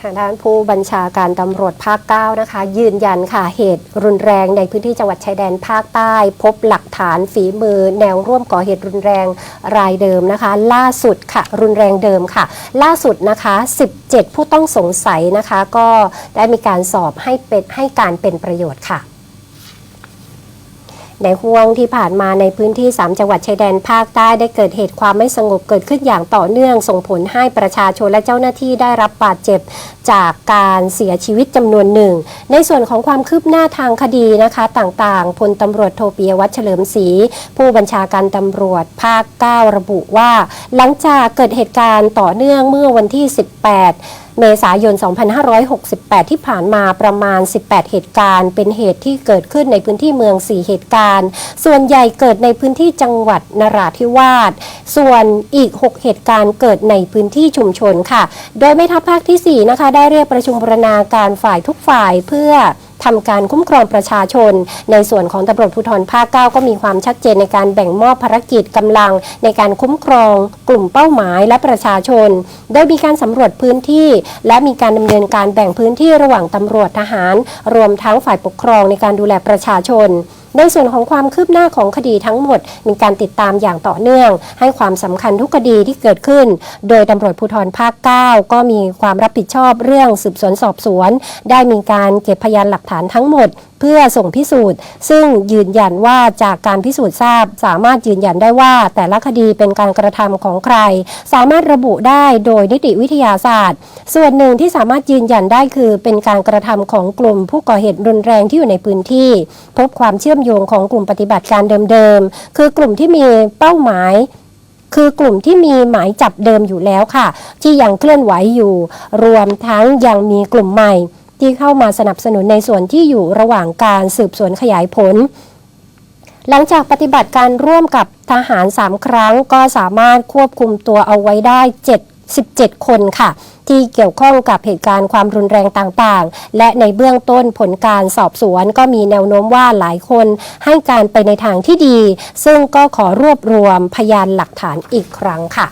ทางด้านผู้บัญชาการตำรวจภาค 9 นะคะ ยืนยันค่ะเหตุรุนแรงในพื้นที่จังหวัดชายแดนภาคใต้ พบหลักฐานฝีมือ แนวร่วมก่อเหตุรุนแรงรายเดิมนะคะ ล่าสุดค่ะ รุนแรงเดิมค่ะ ล่าสุดนะคะ 17 ผู้ต้องสงสัยนะคะ ก็ได้มีการสอบให้เป็นให้การเป็นประโยชน์ค่ะ ในห่วงที่ผ่านมาในพื้นที่ 3 จังหวัดชายแดนภาคใต้ได้เกิดเหตุความไม่สงบเกิดขึ้นอย่างต่อเนื่อง ส่งผลให้ประชาชนและเจ้าหน้าที่ได้รับบาดเจ็บจากการเสียชีวิตจำนวนหนึ่ง ในส่วนของความคืบหน้าทางคดีนะคะต่างๆพลตำรวจโทปียวัฒน์เฉลิมศรีผู้บัญชาการตำรวจภาค 9 ระบุว่า หลังจากเกิดเหตุการณ์ต่อเนื่องเมื่อวันที่ 18 เมษายน 2568 ที่ผ่านมาประมาณ 18 เหตุการณ์ เป็นเหตุที่เกิดขึ้นในพื้นที่เมือง 4 เหตุการณ์ ส่วนใหญ่เกิดในพื้นที่จังหวัดนราธิวาส ส่วนอีก 6 เหตุการณ์เกิดในพื้นที่ชุมชนค่ะ โดยไม่ทัพภาคที่ 4 นะคะ ได้เรียกประชุมบรณาการฝ่ายทุกฝ่ายเพื่อ ทำการคุ้มครองประชาชน ในส่วนของตำรวจภูธรภาค 9 ก็มีความชัดเจนในการแบ่งมอบภารกิจกำลัง ในการคุ้มครอง กลุ่มเป้าหมายและประชาชน โดยมีการสำรวจพื้นที่ และมีการดำเนินการแบ่งพื้นที่ระหว่างตำรวจทหาร รวมทั้งฝ่ายปกครองในการดูแลประชาชน ในส่วนของความคืบหน้าของคดีทั้งหมด มีการติดตามอย่างต่อเนื่อง ให้ความสำคัญทุกคดีที่เกิดขึ้น โดยตำรวจภูธรภาค 9 ก็มีความรับผิดชอบเรื่องสืบสวนสอบสวน ได้มีการเก็บพยานหลักฐานทั้งหมด เพื่อส่งพิสูจน์ ซึ่งยืนยันว่าจากการพิสูจน์ทราบ สามารถยืนยันได้ว่า แต่ละคดีเป็นการกระทำของใคร สามารถระบุได้โดยนิติวิทยาศาสตร์ ส่วนหนึ่งที่สามารถยืนยันได้คือเป็นการกระทำของกลุ่มผู้ก่อเหตุรุนแรงที่อยู่ในพื้นที่ พบความเชื่อมโยงของกลุ่มปฏิบัติการเดิมๆ คือกลุ่มที่มีเป้าหมายคือกลุ่มที่มีหมายจับเดิมอยู่แล้วค่ะ ที่ยังเคลื่อนไหวอยู่ รวมทั้งยังมีกลุ่มใหม่ ที่เข้ามาสนับสนุนในส่วนที่อยู่ระหว่างการสืบสวนขยายผล หลังจากปฏิบัติการร่วมกับทหาร 3 ครั้งก็สามารถควบคุมตัวเอาไว้ได้ 7 17 คนค่ะ ที่เกี่ยวข้องกับเหตุการณ์ความรุนแรงต่างๆ และในเบื้องต้นผลการสอบสวนก็มีแนวโน้มว่าหลายคนให้การไปในทางที่ดี ซึ่งก็ขอรวบรวมพยานหลักฐานอีกครั้งค่ะ